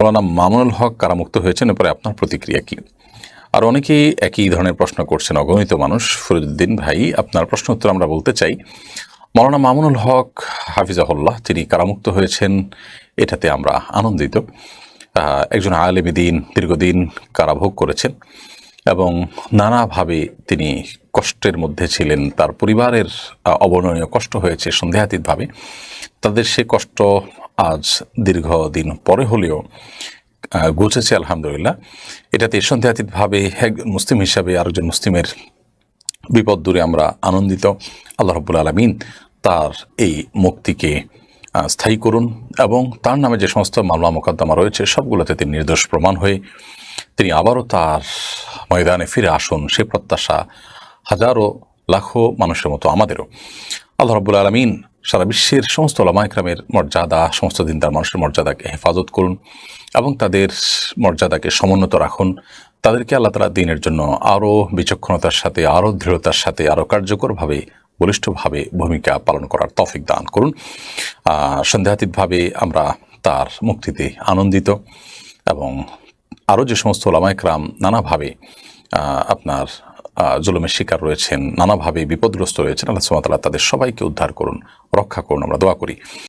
মৌলানা মামুনুল হক কারামুক্ত হয়েছেন, এরপরে আপনার প্রতিক্রিয়া কি? আর অনেকেই একই ধরনের প্রশ্ন করছেন, অগণিত মানুষ। ফরিদুদ্দিন ভাই, আপনার প্রশ্ন উত্তর আমরা বলতে চাই। মৌলানা মামুনুল হক, হাফিজাহুল্লাহ, তিনি কারামুক্ত হয়েছেন, এটাতে আমরা আনন্দিত। একজন আলেমী দিন, দীর্ঘদিন কারাভোগ করেছেন এবং নানাভাবে তিনি কষ্টের মধ্যে ছিলেন। তার পরিবারের অবর্ণনীয় কষ্ট হয়েছে সন্দেহাতীতভাবে। তাদের সে কষ্ট আজ দীর্ঘদিন পরে হলেও ঘুচেছে আলহামদুলিল্লাহ। এটাতে সন্দেহাতীতভাবে এক মুসলিম হিসাবে আরেকজন মুসলিমের বিপদ দূরে আমরা আনন্দিত। আল্লাহ রব্বুল আলমিন তার এই মুক্তিকে স্থায়ী করুন এবং তার নামে যে সমস্ত মামলা মোকদ্দমা রয়েছে, সবগুলোতে তিনি নির্দোষ প্রমাণ হয়ে তিনি আবারও তার ময়দানে ফিরে আসুন। সে প্রত্যাশা হাজারো, লাখো মানুষের মতো আমাদেরও। আল্লাহ রব্বুল আলমিন সারা বিশ্বের সমস্ত লামাইকরামের মর্যাদা, সমস্ত দিনদার মানুষের মর্যাদাকে হেফাজত করুন এবং তাদের মর্যাদাকে সমুন্নত রাখুন। তাদেরকে আল্লাহ তালা দিনের জন্য আরও বিচক্ষণতার সাথে আরও দৃঢ়তার সাথে আরও কার্যকরভাবে, বলিষ্ঠভাবে ভূমিকা পালন করার তফিক দান করুন। সন্দেহাতীতভাবে আমরা তার মুক্তিতে আনন্দিত এবং আরও যে সমস্ত ওলামাইকরাম নানাভাবে আপনার জুলুমের শিকার রয়েছেন, নানাভাবে বিপদগ্রস্ত রয়েছেন। আল্লাহ সুমাতাল্লাহ তাদের সবাইকে উদ্ধার করুন, রক্ষা করুন, আমরা দোয়া করি।